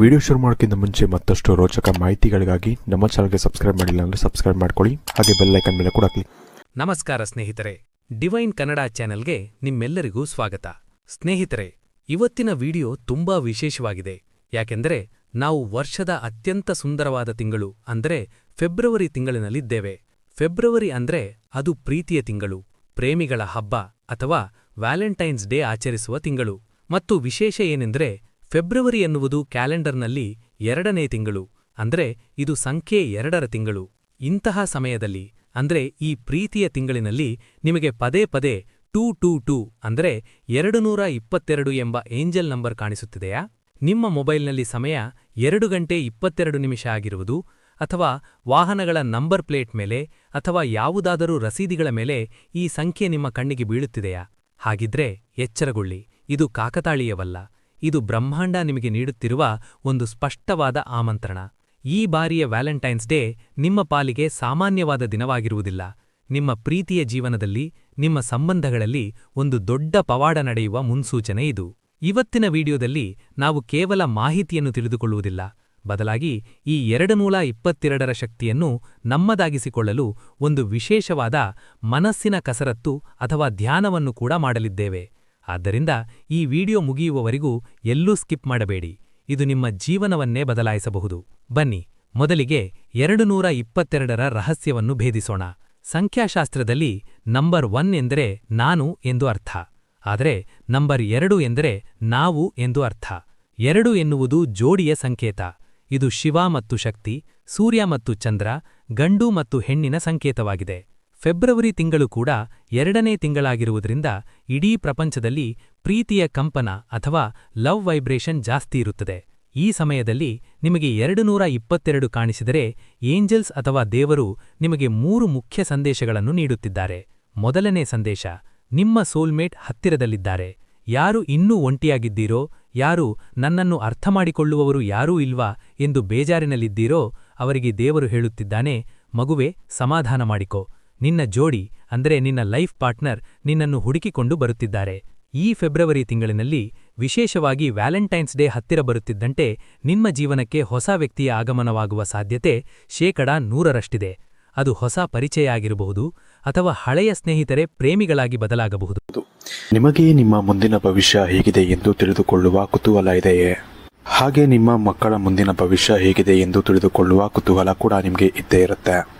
Video ಶುರು ಮಾಡೋಕ್ಕಿಂತ ಮುಂಚೆ ಮತ್ತಷ್ಟು ರೋಚಕ ಮಾಹಿತಿಗಳಿಗಾಗಿ ನಮ್ಮ ಚಾನಲ್ಗೆ ಸಬ್ಸ್ಕ್ರೈಬ್ ಮಾಡಿಲ್ಲ ಅಂದರೆ ಸಬ್ಸ್ಕ್ರೈಬ್ ಮಾಡ್ಕೊಳ್ಳಿ. ಹಾಗೆ ಬೆಲ್ ಐಕನ್ ಮೇಲೆ ಕೂಡ ಕ್ಲಿಕ್. ನಮಸ್ಕಾರ ಸ್ನೇಹಿತರೆ, ಡಿವೈನ್ ಕನ್ನಡ ಚಾನೆಲ್ಗೆ ನಿಮ್ಮೆಲ್ಲರಿಗೂ ಸ್ವಾಗತ. ಸ್ನೇಹಿತರೆ, ಇವತ್ತಿನ ವಿಡಿಯೋ ತುಂಬಾ ವಿಶೇಷವಾಗಿದೆ. ಯಾಕೆಂದರೆ ನಾವು ವರ್ಷದ ಅತ್ಯಂತ ಸುಂದರವಾದ ತಿಂಗಳು ಅಂದರೆ ಫೆಬ್ರವರಿ ತಿಂಗಳಿನಲ್ಲಿದ್ದೇವೆ. ಫೆಬ್ರವರಿ ಅಂದ್ರೆ ಅದು ಪ್ರೀತಿಯ ತಿಂಗಳು, ಪ್ರೇಮಿಗಳ ಹಬ್ಬ ಅಥವಾ ವ್ಯಾಲೆಂಟೈನ್ಸ್ ಡೇ ಆಚರಿಸುವ ತಿಂಗಳು. ಮತ್ತು ವಿಶೇಷ ಏನೆಂದರೆ ಫೆಬ್ರವರಿ ಎನ್ನುವುದು ಕ್ಯಾಲೆಂಡರ್ನಲ್ಲಿ ಎರಡನೇ ತಿಂಗಳು, ಅಂದ್ರೆ ಇದು ಸಂಖ್ಯೆ ಎರಡರ ತಿಂಗಳು. ಇಂತಹ ಸಮಯದಲ್ಲಿ, ಅಂದ್ರೆ ಈ ಪ್ರೀತಿಯ ತಿಂಗಳಿನಲ್ಲಿ ನಿಮಗೆ ಪದೇ ಪದೇ ಟೂ ಟೂ ಟೂ, ಅಂದ್ರೆ ಎರಡು ನೂರ ಇಪ್ಪತ್ತೆರಡು ಎಂಬ ಏಂಜಲ್ ನಂಬರ್ ಕಾಣಿಸುತ್ತಿದೆಯಾ? ನಿಮ್ಮ ಮೊಬೈಲ್ನಲ್ಲಿ ಸಮಯ ಎರಡು ಗಂಟೆ ಇಪ್ಪತ್ತೆರಡು ನಿಮಿಷ ಆಗಿರುವುದು, ಅಥವಾ ವಾಹನಗಳ ನಂಬರ್ ಪ್ಲೇಟ್ ಮೇಲೆ, ಅಥವಾ ಯಾವುದಾದರೂ ರಸೀದಿಗಳ ಮೇಲೆ ಈ ಸಂಖ್ಯೆ ನಿಮ್ಮ ಕಣ್ಣಿಗೆ ಬೀಳುತ್ತಿದೆಯಾ? ಹಾಗಿದ್ರೆ ಎಚ್ಚರಗೊಳ್ಳಿ, ಇದು ಕಾಕತಾಳೀಯವಲ್ಲ. ಇದು ಬ್ರಹ್ಮಾಂಡ ನಿಮಗೆ ನೀಡುತ್ತಿರುವ ಒಂದು ಸ್ಪಷ್ಟವಾದ ಆಮಂತ್ರಣ. ಈ ಬಾರಿಯ ವ್ಯಾಲೆಂಟೈನ್ಸ್ ಡೇ ನಿಮ್ಮ ಪಾಲಿಗೆ ಸಾಮಾನ್ಯವಾದ ದಿನವಾಗಿರುವುದಿಲ್ಲ. ನಿಮ್ಮ ಪ್ರೀತಿಯ ಜೀವನದಲ್ಲಿ, ನಿಮ್ಮ ಸಂಬಂಧಗಳಲ್ಲಿ ಒಂದು ದೊಡ್ಡ ಪವಾಡ ನಡೆಯುವ ಮುನ್ಸೂಚನೆ ಇದು. ಇವತ್ತಿನ ವಿಡಿಯೋದಲ್ಲಿ ನಾವು ಕೇವಲ ಮಾಹಿತಿಯನ್ನು ತಿಳಿದುಕೊಳ್ಳುವುದಿಲ್ಲ. ಬದಲಾಗಿ ಈ ಎರಡು ನೂಲ ಇಪ್ಪತ್ತೆರಡರ ಶಕ್ತಿಯನ್ನು ನಮ್ಮದಾಗಿಸಿಕೊಳ್ಳಲು ಒಂದು ವಿಶೇಷವಾದ ಮನಸ್ಸಿನ ಕಸರತ್ತು ಅಥವಾ ಧ್ಯಾನವನ್ನು ಕೂಡ ಮಾಡಲಿದ್ದೇವೆ. ಆದ್ದರಿಂದ ಈ ವಿಡಿಯೋ ಮುಗಿಯುವವರೆಗೂ ಎಲ್ಲೂ ಸ್ಕಿಪ್ ಮಾಡಬೇಡಿ. ಇದು ನಿಮ್ಮ ಜೀವನವನ್ನೇ ಬದಲಾಯಿಸಬಹುದು. ಬನ್ನಿ, ಮೊದಲಿಗೆ ಎರಡು ನೂರ ಇಪ್ಪತ್ತೆರಡರ ರಹಸ್ಯವನ್ನು ಭೇದಿಸೋಣ. ಸಂಖ್ಯಾಶಾಸ್ತ್ರದಲ್ಲಿ ನಂಬರ್ ಒನ್ ಎಂದರೆ ನಾನು ಎಂದು ಅರ್ಥ. ಆದರೆ ನಂಬರ್ ಎರಡು ಎಂದರೆ ನಾವು ಎಂದು ಅರ್ಥ. ಎರಡು ಎನ್ನುವುದು ಜೋಡಿಯ ಸಂಕೇತ. ಇದು ಶಿವ ಮತ್ತು ಶಕ್ತಿ, ಸೂರ್ಯ ಮತ್ತು ಚಂದ್ರ, ಗಂಡು ಮತ್ತು ಹೆಣ್ಣಿನ ಸಂಕೇತವಾಗಿದೆ. ಫೆಬ್ರವರಿ ತಿಂಗಳು ಕೂಡ ಎರಡನೇ ತಿಂಗಳಾಗಿರುವುದರಿಂದ ಇಡೀ ಪ್ರಪಂಚದಲ್ಲಿ ಪ್ರೀತಿಯ ಕಂಪನ ಅಥವಾ ಲವ್ ವೈಬ್ರೇಷನ್ ಜಾಸ್ತಿ ಇರುತ್ತದೆ. ಈ ಸಮಯದಲ್ಲಿ ನಿಮಗೆ ಎರಡು ನೂರ ಇಪ್ಪತ್ತೆರಡು ಕಾಣಿಸಿದರೆ ಏಂಜಲ್ಸ್ ಅಥವಾ ದೇವರು ನಿಮಗೆ ಮೂರು ಮುಖ್ಯ ಸಂದೇಶಗಳನ್ನು ನೀಡುತ್ತಿದ್ದಾರೆ. ಮೊದಲನೇ ಸಂದೇಶ, ನಿಮ್ಮ ಸೋಲ್ಮೇಟ್ ಹತ್ತಿರದಲ್ಲಿದ್ದಾರೆ. ಯಾರು ಇನ್ನೂ ಒಂಟಿಯಾಗಿದ್ದೀರೋ, ಯಾರು ನನ್ನನ್ನು ಅರ್ಥಮಾಡಿಕೊಳ್ಳುವವರು ಯಾರೂ ಇಲ್ವಾ ಎಂದು ಬೇಜಾರಿನಲ್ಲಿದ್ದೀರೋ ಅವರಿಗೆ ದೇವರು ಹೇಳುತ್ತಿದ್ದಾನೆ, ಮಗುವೆ ಸಮಾಧಾನ ಮಾಡಿಕೋ. ನಿನ್ನ ಜೋಡಿ, ಅಂದರೆ ನಿನ್ನ ಲೈಫ್ ಪಾರ್ಟ್ನರ್, ನಿನ್ನನ್ನು ಹುಡುಕಿಕೊಂಡು ಬರುತ್ತಿದ್ದಾರೆ. ಈ ಫೆಬ್ರವರಿ ತಿಂಗಳಿನಲ್ಲಿ ವಿಶೇಷವಾಗಿ ವ್ಯಾಲೆಂಟೈನ್ಸ್ ಡೇ ಹತ್ತಿರ ಬರುತ್ತಿದ್ದಂತೆ ನಿಮ್ಮ ಜೀವನಕ್ಕೆ ಹೊಸ ವ್ಯಕ್ತಿಯ ಆಗಮನವಾಗುವ ಸಾಧ್ಯತೆ ಶೇಕಡಾ ನೂರರಷ್ಟಿದೆ. ಅದು ಹೊಸ ಪರಿಚಯ ಆಗಿರಬಹುದು ಅಥವಾ ಹಳೆಯ ಸ್ನೇಹಿತರೆ ಪ್ರೇಮಿಗಳಾಗಿ ಬದಲಾಗಬಹುದು. ನಿಮಗೆ ನಿಮ್ಮ ಮುಂದಿನ ಭವಿಷ್ಯ ಹೇಗಿದೆ ಎಂದು ತಿಳಿದುಕೊಳ್ಳುವ ಕುತೂಹಲ ಇದೆಯೇ? ಹಾಗೆ ನಿಮ್ಮ ಮಕ್ಕಳ ಮುಂದಿನ ಭವಿಷ್ಯ ಹೇಗಿದೆ ಎಂದು ತಿಳಿದುಕೊಳ್ಳುವ ಕುತೂಹಲ ಕೂಡ ನಿಮಗೆ ಇದ್ದೇ ಇರುತ್ತೆ.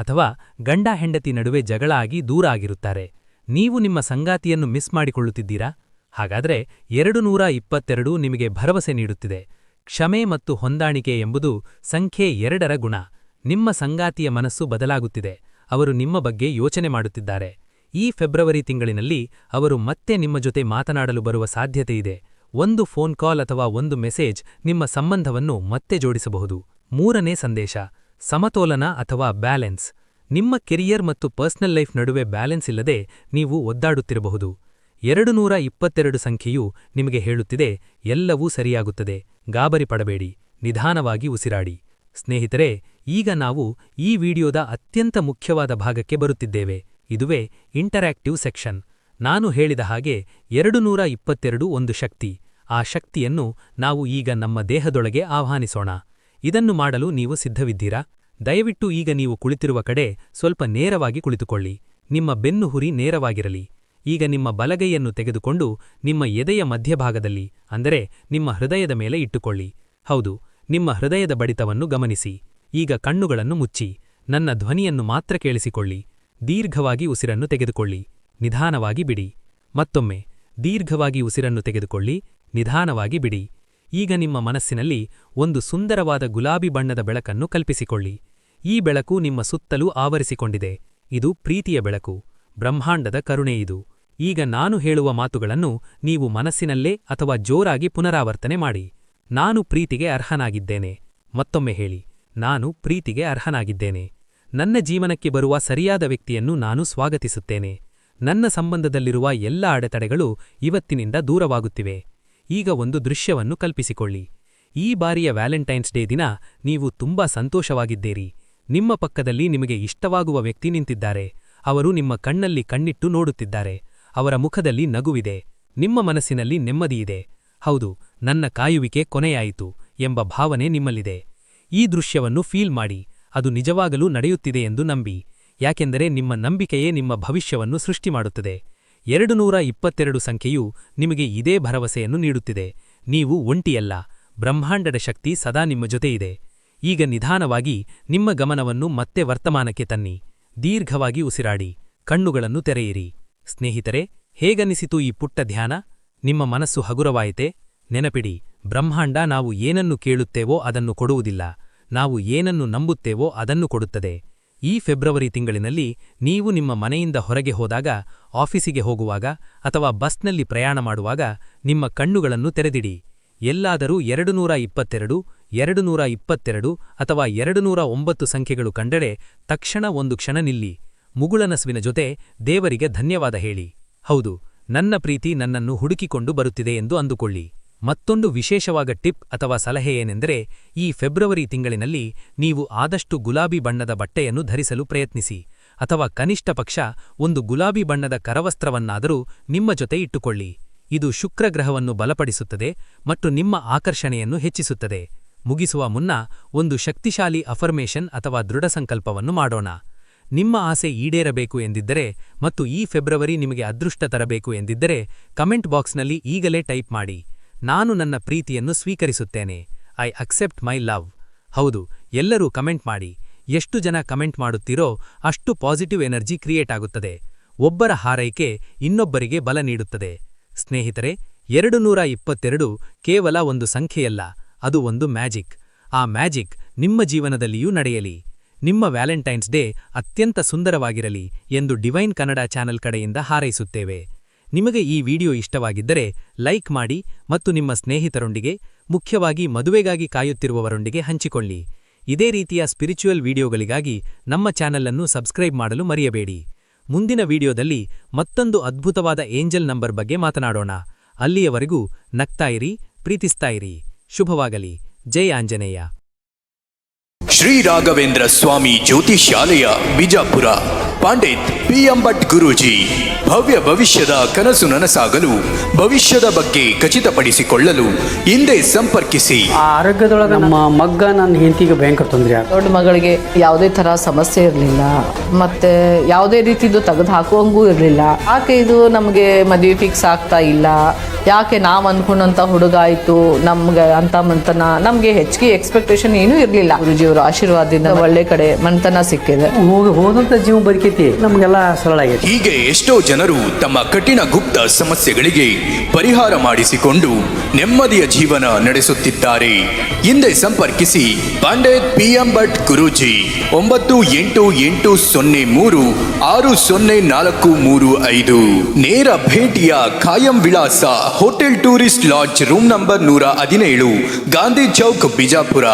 ಅಥವಾ ಗಂಡ ಹೆಂಡತಿ ನಡುವೆ ಜಗಳ ಆಗಿ ದೂರ ಆಗಿರುತ್ತಾರೆ. ನೀವು ನಿಮ್ಮ ಸಂಗಾತಿಯನ್ನು ಮಿಸ್ ಮಾಡಿಕೊಳ್ಳುತ್ತಿದ್ದೀರಾ? ಹಾಗಾದ್ರೆ ಎರಡು ನೂರ ಇಪ್ಪತ್ತೆರಡು ನಿಮಗೆ ಭರವಸೆ ನೀಡುತ್ತಿದೆ. ಕ್ಷಮೆ ಮತ್ತು ಹೊಂದಾಣಿಕೆ ಎಂಬುದು ಸಂಖ್ಯೆ ಎರಡರ ಗುಣ. ನಿಮ್ಮ ಸಂಗಾತಿಯ ಮನಸ್ಸು ಬದಲಾಗುತ್ತಿದೆ. ಅವರು ನಿಮ್ಮ ಬಗ್ಗೆ ಯೋಚನೆ ಮಾಡುತ್ತಿದ್ದಾರೆ. ಈ ಫೆಬ್ರವರಿ ತಿಂಗಳಿನಲ್ಲಿ ಅವರು ಮತ್ತೆ ನಿಮ್ಮ ಜೊತೆ ಮಾತನಾಡಲು ಬರುವ ಸಾಧ್ಯತೆಯಿದೆ ಒಂದು ಫೋನ್ ಕಾಲ್ ಅಥವಾ ಒಂದು ಮೆಸೇಜ್ ನಿಮ್ಮ ಸಂಬಂಧವನ್ನು ಮತ್ತೆ ಜೋಡಿಸಬಹುದು. ಮೂರನೇ ಸಂದೇಶ. ಸಮತೋಲನ ಅಥವಾ ಬ್ಯಾಲೆನ್ಸ್. ನಿಮ್ಮ ಕೆರಿಯರ್ ಮತ್ತು ಪರ್ಸನಲ್ ಲೈಫ್ ನಡುವೆ ಬ್ಯಾಲೆನ್ಸ್ ಇಲ್ಲದೆ ನೀವು ಒದ್ದಾಡುತ್ತಿರಬಹುದು. ಎರಡು ನೂರ ಇಪ್ಪತ್ತೆರಡು ಸಂಖ್ಯೆಯು ನಿಮಗೆ ಹೇಳುತ್ತಿದೆ, ಎಲ್ಲವೂ ಸರಿಯಾಗುತ್ತದೆ. ಗಾಬರಿ ಪಡಬೇಡಿ, ನಿಧಾನವಾಗಿ ಉಸಿರಾಡಿ. ಸ್ನೇಹಿತರೆ, ಈಗ ನಾವು ಈ ವಿಡಿಯೋದ ಅತ್ಯಂತ ಮುಖ್ಯವಾದ ಭಾಗಕ್ಕೆ ಬರುತ್ತಿದ್ದೇವೆ. ಇದುವೇ ಇಂಟರಾಕ್ಟಿವ್ ಸೆಕ್ಷನ್. ನಾನು ಹೇಳಿದ ಹಾಗೆ ಎರಡು ನೂರ ಇಪ್ಪತ್ತೆರಡು ಒಂದು ಶಕ್ತಿ. ಆ ಶಕ್ತಿಯನ್ನು ನಾವು ಈಗ ನಮ್ಮ ದೇಹದೊಳಗೆ ಆಹ್ವಾನಿಸೋಣ. ಇದನ್ನು ಮಾಡಲು ನೀವು ಸಿದ್ಧವಿದ್ದೀರಾ? ದಯವಿಟ್ಟು ಈಗ ನೀವು ಕುಳಿತಿರುವ ಕಡೆ ಸ್ವಲ್ಪ ನೇರವಾಗಿ ಕುಳಿತುಕೊಳ್ಳಿ. ನಿಮ್ಮ ಬೆನ್ನುಹುರಿ ನೇರವಾಗಿರಲಿ. ಈಗ ನಿಮ್ಮ ಬಲಗೈಯನ್ನು ತೆಗೆದುಕೊಂಡು ನಿಮ್ಮ ಎದೆಯ ಮಧ್ಯಭಾಗದಲ್ಲಿ, ಅಂದರೆ ನಿಮ್ಮ ಹೃದಯದ ಮೇಲೆ ಇಟ್ಟುಕೊಳ್ಳಿ. ಹೌದು, ನಿಮ್ಮ ಹೃದಯದ ಬಡಿತವನ್ನು ಗಮನಿಸಿ. ಈಗ ಕಣ್ಣುಗಳನ್ನು ಮುಚ್ಚಿ. ನನ್ನ ಧ್ವನಿಯನ್ನು ಮಾತ್ರ ಕೇಳಿಸಿಕೊಳ್ಳಿ. ದೀರ್ಘವಾಗಿ ಉಸಿರನ್ನು ತೆಗೆದುಕೊಳ್ಳಿ. ನಿಧಾನವಾಗಿ ಬಿಡಿ. ಮತ್ತೊಮ್ಮೆ, ದೀರ್ಘವಾಗಿ ಉಸಿರನ್ನು ತೆಗೆದುಕೊಳ್ಳಿ. ನಿಧಾನವಾಗಿ ಬಿಡಿ. ಈಗ ನಿಮ್ಮ ಮನಸ್ಸಿನಲ್ಲಿ ಒಂದು ಸುಂದರವಾದ ಗುಲಾಬಿ ಬಣ್ಣದ ಬೆಳಕನ್ನು ಕಲ್ಪಿಸಿಕೊಳ್ಳಿ. ಈ ಬೆಳಕು ನಿಮ್ಮ ಸುತ್ತಲೂ ಆವರಿಸಿಕೊಂಡಿದೆ. ಇದು ಪ್ರೀತಿಯ ಬೆಳಕು, ಬ್ರಹ್ಮಾಂಡದ ಕರುಣೆ ಇದು. ಈಗ ನಾನು ಹೇಳುವ ಮಾತುಗಳನ್ನು ನೀವು ಮನಸ್ಸಿನಲ್ಲೇ ಅಥವಾ ಜೋರಾಗಿ ಪುನರಾವರ್ತನೆ ಮಾಡಿ. ನಾನು ಪ್ರೀತಿಗೆ ಅರ್ಹನಾಗಿದ್ದೇನೆ. ಮತ್ತೊಮ್ಮೆ ಹೇಳಿ, ನಾನು ಪ್ರೀತಿಗೆ ಅರ್ಹನಾಗಿದ್ದೇನೆ. ನನ್ನ ಜೀವನಕ್ಕೆ ಬರುವ ಸರಿಯಾದ ವ್ಯಕ್ತಿಯನ್ನು ನಾನು ಸ್ವಾಗತಿಸುತ್ತೇನೆ. ನನ್ನ ಸಂಬಂಧದಲ್ಲಿರುವ ಎಲ್ಲ ಅಡೆತಡೆಗಳು ಇವತ್ತಿನಿಂದ ದೂರವಾಗುತ್ತಿವೆ. ಈಗ ಒಂದು ದೃಶ್ಯವನ್ನು ಕಲ್ಪಿಸಿಕೊಳ್ಳಿ. ಈ ಬಾರಿಯ ವ್ಯಾಲೆಂಟೈನ್ಸ್ ಡೇ ದಿನ ನೀವು ತುಂಬಾ ಸಂತೋಷವಾಗಿದ್ದೀರಿ. ನಿಮ್ಮ ಪಕ್ಕದಲ್ಲಿ ನಿಮಗೆ ಇಷ್ಟವಾಗುವ ವ್ಯಕ್ತಿ ನಿಂತಿದ್ದಾರೆ. ಅವರು ನಿಮ್ಮ ಕಣ್ಣಲ್ಲಿ ಕಣ್ಣಿಟ್ಟು ನೋಡುತ್ತಿದ್ದಾರೆ. ಅವರ ಮುಖದಲ್ಲಿ ನಗುವಿದೆ. ನಿಮ್ಮ ಮನಸ್ಸಿನಲ್ಲಿ ನೆಮ್ಮದಿಯಿದೆ. ಹೌದು, ನನ್ನ ಕಾಯುವಿಕೆ ಕೊನೆಯಾಯಿತು ಎಂಬ ಭಾವನೆ ನಿಮ್ಮಲ್ಲಿದೆ. ಈ ದೃಶ್ಯವನ್ನು ಫೀಲ್ ಮಾಡಿ, ಅದು ನಿಜವಾಗಲೂ ನಡೆಯುತ್ತಿದೆ ಎಂದು ನಂಬಿ. ಯಾಕೆಂದರೆ ನಿಮ್ಮ ನಂಬಿಕೆಯೇ ನಿಮ್ಮ ಭವಿಷ್ಯವನ್ನು ಸೃಷ್ಟಿ ಮಾಡುತ್ತದೆ. ಎರಡು ನೂರ ಇಪ್ಪತ್ತೆರಡು ಸಂಖ್ಯೆಯು ನಿಮಗೆ ಇದೇ ಭರವಸೆಯನ್ನು ನೀಡುತ್ತಿದೆ. ನೀವು ಒಂಟಿಯಲ್ಲ, ಬ್ರಹ್ಮಾಂಡದ ಶಕ್ತಿ ಸದಾ ನಿಮ್ಮ ಜೊತೆಯಿದೆ. ಈಗ ನಿಧಾನವಾಗಿ ನಿಮ್ಮ ಗಮನವನ್ನು ಮತ್ತೆ ವರ್ತಮಾನಕ್ಕೆ ತನ್ನಿ. ದೀರ್ಘವಾಗಿ ಉಸಿರಾಡಿ, ಕಣ್ಣುಗಳನ್ನು ತೆರೆಯಿರಿ. ಸ್ನೇಹಿತರೆ, ಹೇಗನಿಸಿತು ಈ ಪುಟ್ಟ ಧ್ಯಾನ? ನಿಮ್ಮ ಮನಸ್ಸು ಹಗುರವಾಯಿತೆ? ನೆನಪಿಡಿ, ಬ್ರಹ್ಮಾಂಡ ನಾವು ಏನನ್ನು ಕೇಳುತ್ತೇವೋ ಅದನ್ನು ಕೊಡುವುದಿಲ್ಲ. ನಾವು ಏನನ್ನು ನಂಬುತ್ತೇವೋ ಅದನ್ನು ಕೊಡುತ್ತದೆ. ಈ ಫೆಬ್ರವರಿ ತಿಂಗಳಿನಲ್ಲಿ ನೀವು ನಿಮ್ಮ ಮನೆಯಿಂದ ಹೊರಗೆ ಹೋದಾಗ, ಆಫೀಸಿಗೆ ಹೋಗುವಾಗ ಅಥವಾ ಬಸ್ನಲ್ಲಿ ಪ್ರಯಾಣ ಮಾಡುವಾಗ ನಿಮ್ಮ ಕಣ್ಣುಗಳನ್ನು ತೆರೆದಿಡಿ. ಎಲ್ಲಾದರೂ ಎರಡು ನೂರ ಇಪ್ಪತ್ತೆರಡು ಎರಡು ನೂರ ಇಪ್ಪತ್ತೆರಡು ಅಥವಾ ಎರಡು ನೂರ ಒಂಬತ್ತು ಸಂಖ್ಯೆಗಳು ಕಂಡರೆ ತಕ್ಷಣ ಒಂದು ಕ್ಷಣ ನಿಲ್ಲಿ. ಮುಗುಳನಸುವಿನ ಜೊತೆ ದೇವರಿಗೆ ಧನ್ಯವಾದ ಹೇಳಿ. ಹೌದು, ನನ್ನ ಪ್ರೀತಿ ನನ್ನನ್ನು ಹುಡುಕಿಕೊಂಡು ಬರುತ್ತಿದೆ ಎಂದು ಅಂದುಕೊಳ್ಳಿ. ಮತ್ತೊಂದು ವಿಶೇಷವಾದ ಟಿಪ್ ಅಥವಾ ಸಲಹೆ ಏನೆಂದರೆ, ಈ ಫೆಬ್ರವರಿ ತಿಂಗಳಿನಲ್ಲಿ ನೀವು ಆದಷ್ಟು ಗುಲಾಬಿ ಬಣ್ಣದ ಬಟ್ಟೆಯನ್ನು ಧರಿಸಲು ಪ್ರಯತ್ನಿಸಿ, ಅಥವಾ ಕನಿಷ್ಠ ಪಕ್ಷ ಒಂದು ಗುಲಾಬಿ ಬಣ್ಣದ ಕರವಸ್ತ್ರವನ್ನಾದರೂ ನಿಮ್ಮ ಜೊತೆ ಇಟ್ಟುಕೊಳ್ಳಿ. ಇದು ಶುಕ್ರಗ್ರಹವನ್ನು ಬಲಪಡಿಸುತ್ತದೆ ಮತ್ತು ನಿಮ್ಮ ಆಕರ್ಷಣೆಯನ್ನು ಹೆಚ್ಚಿಸುತ್ತದೆ. ಮುಗಿಸುವ ಮುನ್ನ ಒಂದು ಶಕ್ತಿಶಾಲಿ ಅಫರ್ಮೇಷನ್ ಅಥವಾ ದೃಢ ಸಂಕಲ್ಪವನ್ನು ಮಾಡೋಣ. ನಿಮ್ಮ ಆಸೆ ಈಡೇರಬೇಕು ಎಂದಿದ್ದರೆ ಮತ್ತು ಈ ಫೆಬ್ರವರಿ ನಿಮಗೆ ಅದೃಷ್ಟ ತರಬೇಕು ಎಂದಿದ್ದರೆ, ಕಮೆಂಟ್ ಬಾಕ್ಸ್ನಲ್ಲಿ ಈಗಲೇ ಟೈಪ್ ಮಾಡಿ. ನಾನು ನನ್ನ ಪ್ರೀತಿಯನ್ನು ಸ್ವೀಕರಿಸುತ್ತೇನೆ. I accept my love. ಹೌದು, ಎಲ್ಲರೂ ಕಮೆಂಟ್ ಮಾಡಿ, ಎಷ್ಟು ಜನ ಕಮೆಂಟ್ ಮಾಡುತ್ತೀರೋ ಅಷ್ಟು ಪಾಸಿಟಿವ್ ಎನರ್ಜಿ ಕ್ರಿಯೇಟ್ ಆಗುತ್ತದೆ. ಒಬ್ಬರ ಹಾರೈಕೆ ಇನ್ನೊಬ್ಬರಿಗೆ ಬಲ ನೀಡುತ್ತದೆ. ಸ್ನೇಹಿತರೆ ಎರಡು ನೂರ ಇಪ್ಪತ್ತೆರಡು ಕೇವಲ ಒಂದು ಸಂಖ್ಯೆಯಲ್ಲ, ಅದು ಒಂದು ಮ್ಯಾಜಿಕ್. ಆ ಮ್ಯಾಜಿಕ್ ನಿಮ್ಮ ಜೀವನದಲ್ಲಿಯೂ ನಡೆಯಲಿ. ನಿಮ್ಮ ವ್ಯಾಲೆಂಟೈನ್ಸ್ ಡೇ ಅತ್ಯಂತ ಸುಂದರವಾಗಿರಲಿ ಎಂದು ಡಿವೈನ್ ಕನ್ನಡ ಚಾನೆಲ್ ಕಡೆಯಿಂದ ಹಾರೈಸುತ್ತೇವೆ. ನಿಮಗೆ ಈ ವಿಡಿಯೋ ಇಷ್ಟವಾಗಿದ್ದರೆ ಲೈಕ್ ಮಾಡಿ ಮತ್ತು ನಿಮ್ಮ ಸ್ನೇಹಿತರೊಂದಿಗೆ, ಮುಖ್ಯವಾಗಿ ಮದುವೆಗಾಗಿ ಕಾಯುತ್ತಿರುವವರೊಂದಿಗೆ ಹಂಚಿಕೊಳ್ಳಿ. ಇದೇ ರೀತಿಯ ಸ್ಪಿರಿಚುವಲ್ ವಿಡಿಯೋಗಳಿಗಾಗಿ ನಮ್ಮ ಚಾನೆಲ್ ಅನ್ನು ಸಬ್ಸ್ಕ್ರೈಬ್ ಮಾಡಲು ಮರೆಯಬೇಡಿ. ಮುಂದಿನ ವಿಡಿಯೋದಲ್ಲಿ ಮತ್ತೊಂದು ಅದ್ಭುತವಾದ ಏಂಜಲ್ ನಂಬರ್ ಬಗ್ಗೆ ಮಾತನಾಡೋಣ. ಅಲ್ಲಿಯವರೆಗೂ ನಗ್ತಾಯಿರಿ ಪ್ರೀತಿಸ್ತಾಯಿರಿ ಶುಭವಾಗಲಿ. ಜೈ ಆಂಜನೇಯ. ಶ್ರೀ ರಾಘವೇಂದ್ರ ಸ್ವಾಮಿ ಜ್ಯೋತಿಷ್ಯಾಲಯ ಬಿಜಾಪುರ. ಪಾಂಡಿತ್ ಪಿ ಎಂ ಭಟ್ ಗುರೂಜಿ ಭವ್ಯ ಭವಿಷ್ಯದ ಕನಸು ನನಸಾಗಲು ಭವಿಷ್ಯದ ಬಗ್ಗೆ ಖಚಿತಪಡಿಸಿಕೊಳ್ಳಲು ಹಿಂದೆ ಸಂಪರ್ಕಿಸಿ. ಆ ಆರೋಗ್ಯದೊಳಗೆ ನಮ್ಮ ಮಗ್ಗ ನನ್ನ ಹೆಂಡತಿಗೆ ಭಯಂಕರ ತೊಂದರೆ ಆಗ ದೊಡ್ಡ ಮಗಳಿಗೆ ಯಾವುದೇ ತರ ಸಮಸ್ಯೆ ಇರಲಿಲ್ಲ ಮತ್ತೆ ಯಾವುದೇ ರೀತಿದು ತೆಗೆದು ಹಾಕುವಂಗೂ ಇರಲಿಲ್ಲ. ಯಾಕೆ ಇದು ನಮಗೆ ಮದುವೆ ಫಿಕ್ಸ್ ಆಗ್ತಾ ಇಲ್ಲ? ಯಾಕೆ ನಾವು ಅಂದ್ಕೊಂಡಂಥ ಹುಡುಗ ಆಯ್ತು? ನಮ್ಗೆ ಅಂತ ಮಂತನ ನಮಗೆ ಹೆಚ್ಚಿಗೆ ಎಕ್ಸ್ಪೆಕ್ಟೇಷನ್ ಏನೂ ಇರಲಿಲ್ಲ. ಗುರುಜಿಯವರ ಆಶೀರ್ವಾದದಿಂದ ಒಳ್ಳೆ ಕಡೆ ಮಂತನ ಸಿಕ್ಕಿದೆ. ಹೋಗಿ ಹೋದಂಥ ಜೀವ ಬದುಕೈತಿ ನಮಗೆಲ್ಲ ಸರಳ ಆಗಿದೆ ಹೀಗೆ ಎಷ್ಟೋ ಜನರು ತಮ್ಮ ಕಠಿಣ ಗುಪ್ತ ಸಮಸ್ಯೆಗಳಿಗೆ ಪರಿಹಾರ ಮಾಡಿಸಿಕೊಂಡು ನೆಮ್ಮದಿಯ ಜೀವನ ನಡೆಸುತ್ತಿದ್ದಾರೆ. ಹಿಂದೆ ಸಂಪರ್ಕಿಸಿ ಪಂಡಿತ್ ಪಿ ಭಟ್ ಗುರೂಜಿ, ಒಂಬತ್ತು ಎಂಟು ಎಂಟು ಸೊನ್ನೆ ಮೂರು ಆರು ಸೊನ್ನೆ ನಾಲ್ಕು ಮೂರು ಐದು. ನೇರ ಭೇಟಿಯ ಕಾಯಂ ವಿಳಾಸ hotel tourist lodge room number ನೂರ ಹದಿನೇಳು, ಗಾಂಧಿ ಚೌಕ್, ಬಿಜಾಪುರ.